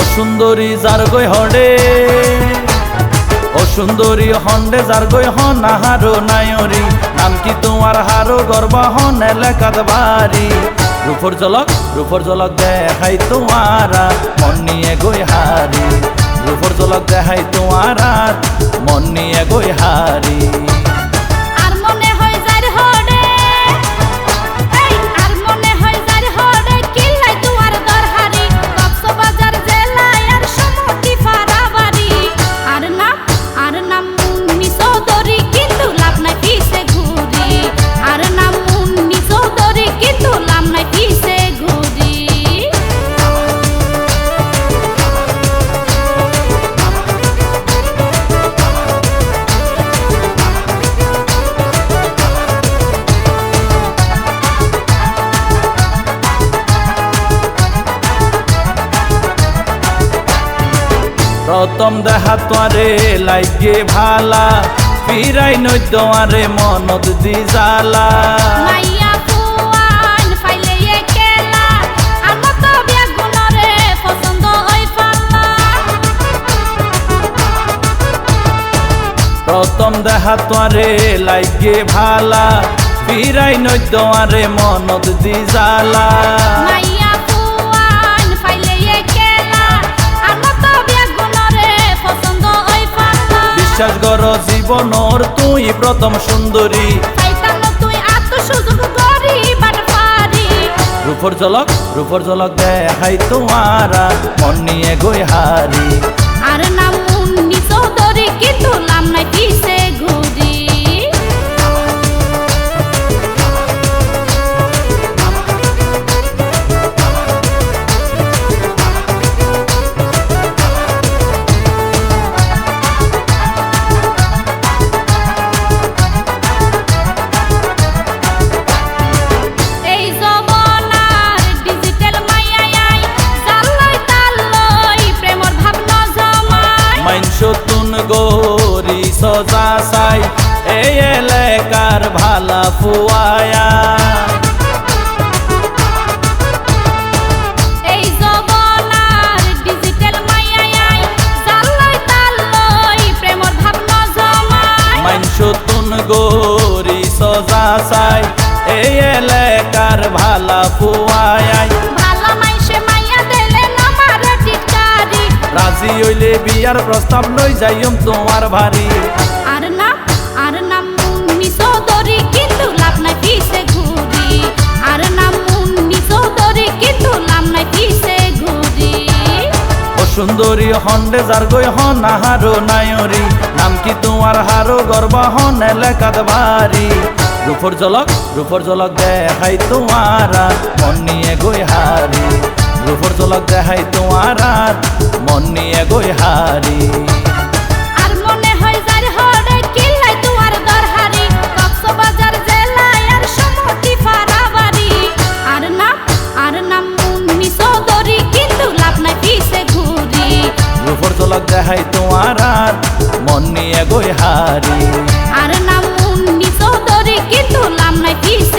অসুন্দরী যার গই হডে অসুন্দরী হন্ডে যার গই হন আহারো নায়রি নাম কি তোমার হারো গর্বা হন এলাকাত বাড়ি রূপর জলক রূপর জলক দেখাই তোমারা মন নিয়ে গই প্রথম দেখা তোয়ারে লাইগে ভালা। পিরাই নৈদ্যারে মনত দি জালা প্রথম দেখা তোয়ারে লাইগে ভালা। পিরাই নৈদ্যারে মনত দি জালা বিশ্বাস কর জীবনর তুই প্রথম সুন্দরী। রূপর জলক রূপর জলক দেখাই তোমারা মন নিয়ে গই হারি। আর নাম মুন্নি চৌধুরী কিন্তু নাম নাই সজা সাই এই এলাকার ভালা ফুয়ায়া। তুন গরি সজা সাই এই এলাকার ভালা ফুয়ায়। বিয়ার প্রস্তাব লই যাইম তোমার ভারী আর না আর নাম মুন্নি চৌধুরী কিন্তু লাভ নাই পিছে ঘুরি। আর নাম মুন্নি চৌধুরী কিন্তু লাভ নাই পিছে ঘুরি। ও সুন্দরী হন্ডে যার গই হন আহারো নায়রি নাম কি তোমার হারো গর্বা হন এলাকাত বাড়ি রূপর জলক রূপর জলক দেখাই তোমারা মন নিয়ে গই হারি। রূপর জলক দেখাই তোমারা মন নিয়ে গই হারি আর মনে হয় যার হরে কিল্লাই দুয়ার দরহারি কক্সবাজার জেলায় আর সমতি ফারাবাড়ি আর নাম আর নাম মুন্নি চৌধুরী কিন্তু লাভ নাই পিছে ঘুরি। রূপর জলক দেখাই তোমারা মন নিয়ে গই হারি আর নাম মুন্নি চৌধুরী কিন্তু লাভ নাই পিছে